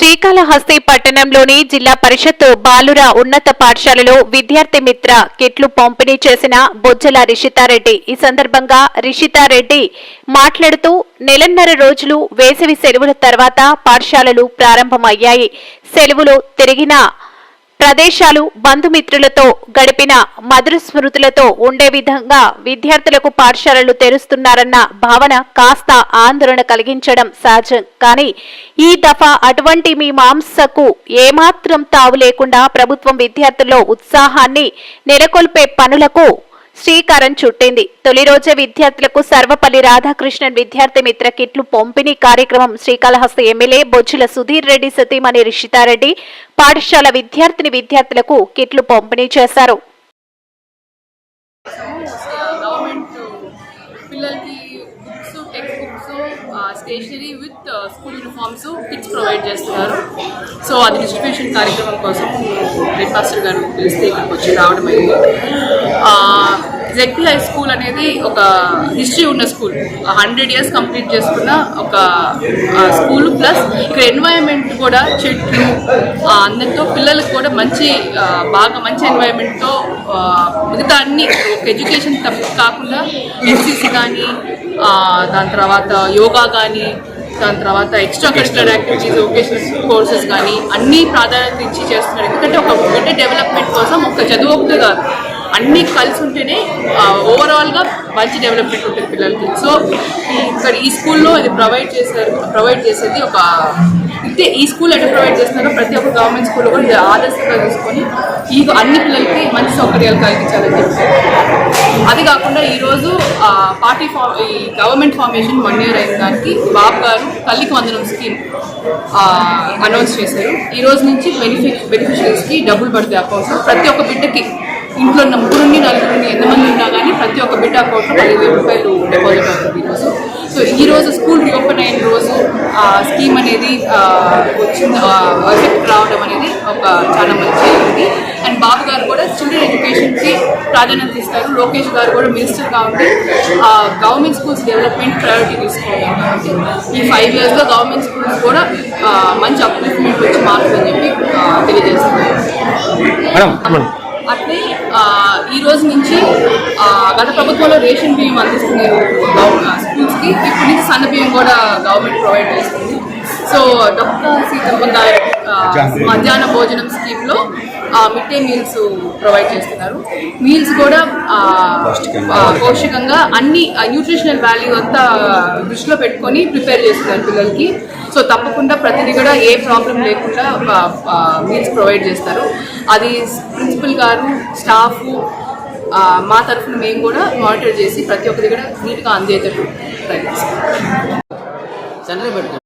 శ్రీకాళహస్తి పట్టణంలోని జిల్లా పరిషత్ బాలుర ఉన్నత పాఠశాలలో విద్యార్థి మిత్ర కిట్లు పంపిణీ చేసిన బొజ్జల రిషితారెడ్డి. ఈ సందర్భంగా రిషితారెడ్డి మాట్లాడుతూ నెలన్నర రోజులు వేసవి సెలవుల తర్వాత పాఠశాలలు ప్రారంభమయ్యాయి. సెలవులు తిరిగిన ప్రదేశాలు బంధుమిత్రులతో గడిపిన మధుర స్మృతులతో ఉండే విధంగా విద్యార్థులకు పాఠశాలలు తెరుస్తున్నారన్న భావన కాస్త ఆందోళన కలిగించడం సహజం. కానీ ఈ దఫా అటువంటి మీ మాంసకు ఏమాత్రం తావు లేకుండా ప్రభుత్వం విద్యార్థుల్లో ఉత్సాహాన్ని నెలకొల్పే పనులకు శ్రీకారం చుట్టింది. తొలి రోజే విద్యార్థులకు సర్వపల్లి రాధాకృష్ణన్ విద్యార్థి మిత్ర కిట్లు పంపిణీ కార్యక్రమం శ్రీకాళహస్తి ఎమ్మెల్యే బొచ్చుల సుధీర్ రెడ్డి సతీమణి రిషితారెడ్డి పాఠశాల విద్యార్థిని విద్యార్థులకు కిట్లు పంపిణీ చేశారు. Stationery with school uniforms kits provide చేస్తున్నారు. సో అది డిస్ట్రిబ్యూషన్ కార్యక్రమం కోసం హెడ్ మాస్టర్ గారు పిలిస్తే ఇక్కడికి వచ్చి రావడం అయింది. జెడ్పీ హై స్కూల్ అనేది ఒక హిస్టరీ ఉన్న స్కూల్. హండ్రెడ్ ఇయర్స్ కంప్లీట్ చేసుకున్న ఒక స్కూల్ ప్లస్ ఇక్కడ ఎన్వైరన్మెంట్ కూడా చెట్లు అందరితో పిల్లలకు కూడా మంచి బాగా మంచి ఎన్వైరన్మెంట్తో మిగతా అన్ని ఒక ఎడ్యుకేషన్ తప్ప కాకుండా ఎన్సీసీ కానీ దాని తర్వాత యోగా కానీ దాని తర్వాత extracurricular activities vocational courses కానీ అన్ని ప్రాధాన్యత ఇచ్చి చేస్తున్నారు. ఎందుకంటే ఒక బిడ్డ డెవలప్మెంట్ కోసం ఒక చదువు ఒకటే కాదు. అన్నీ కలిసి ఉంటేనే ఓవరాల్గా మంచి డెవలప్మెంట్ ఉంటుంది పిల్లలకి. సో ఇక్కడ ఈ స్కూల్లో ఇది ప్రొవైడ్ చేశారు ప్రొవైడ్ చేసేది ఒక ఇదే ఈ స్కూల్ ఎట్లా ప్రొవైడ్ చేస్తున్నారో ప్రతి ఒక్క గవర్నమెంట్ స్కూల్లో కూడా ఇది ఆదర్శంగా తీసుకొని ఈ అన్ని పిల్లలకి మంచి సౌకర్యాలు కలిగించాలని చెప్పి. అది కాకుండా ఈరోజు పార్టీ ఫా ఈ గవర్నమెంట్ ఫార్మేషన్ వన్ ఇయర్ అయిన దానికి బాబు గారు తల్లికి వందనం స్కీమ్ అనౌన్స్ చేశారు. ఈ రోజు నుంచి బెనిఫిట్ బెనిఫిషరీస్కి డబ్బులు పడితే అకౌంట్స్ ప్రతి ఒక్క బిడ్డకి ఇంట్లో ముగ్గురుని నలుగురిని ఎంతమంది ఉన్నా కానీ ప్రతి ఒక్క బిడ్డ అకౌంట్లో పదివేల రూపాయలు డిపాజిట్ అవుతుంది. ఈరోజు సో ఈ రోజు స్కూల్ రీఓపెన్ అయిన రోజు ఆ స్కీమ్ అనేది వచ్చింది ఎఫెక్ట్ రావడం అనేది ఒక చాలా మంచి ఇది. అండ్ బాబు గారు కూడా చిల్డ్రన్ ఎడ్యుకేషన్కి ప్రాధాన్యత ఇస్తారు. లోకేష్ గారు కూడా మినిస్టర్గా ఉండి గవర్నమెంట్ స్కూల్స్ డెవలప్మెంట్ ప్రయారిటీ తీసుకోవాలి కాబట్టి ఈ ఫైవ్ ఇయర్స్లో గవర్నమెంట్ స్కూల్స్ కూడా మంచి అప్లిఫ్ట్మెంట్ వచ్చి మారుతుందని చెప్పి తెలియజేస్తున్నారు. మేడం. అట్లే ఈ రోజు నుంచి గత ప్రభుత్వంలో రేషన్ బియ్యం అందిస్తున్నారు స్కూల్స్కి ఇప్పుడు నుంచి సన్న బియ్యం కూడా గవర్నమెంట్ ప్రొవైడ్ చేస్తుంది. సో డాక్టర్ సీతమ్మ గారు మధ్యాహ్న భోజనం స్కీమ్లో మిడ్ డే మీల్స్ ప్రొవైడ్ చేస్తున్నారు. మీల్స్ కూడా పౌష్టికంగా అన్ని న్యూట్రిషనల్ వాల్యూ అంతా దృష్టిలో పెట్టుకొని ప్రిపేర్ చేస్తున్నారు పిల్లలకి. సో తప్పకుండా ప్రతిదీ కూడా ఏ ప్రాబ్లం లేకుండా మీల్స్ ప్రొవైడ్ చేస్తారు. అది ప్రిన్సిపల్ గారు స్టాఫ్ మా తరఫున మేము కూడా మానిటర్ చేసి ప్రతి ఒక్కరి కూడా నీట్గా అందేటట్టు ప్రయత్నిస్తాం. సెంటర్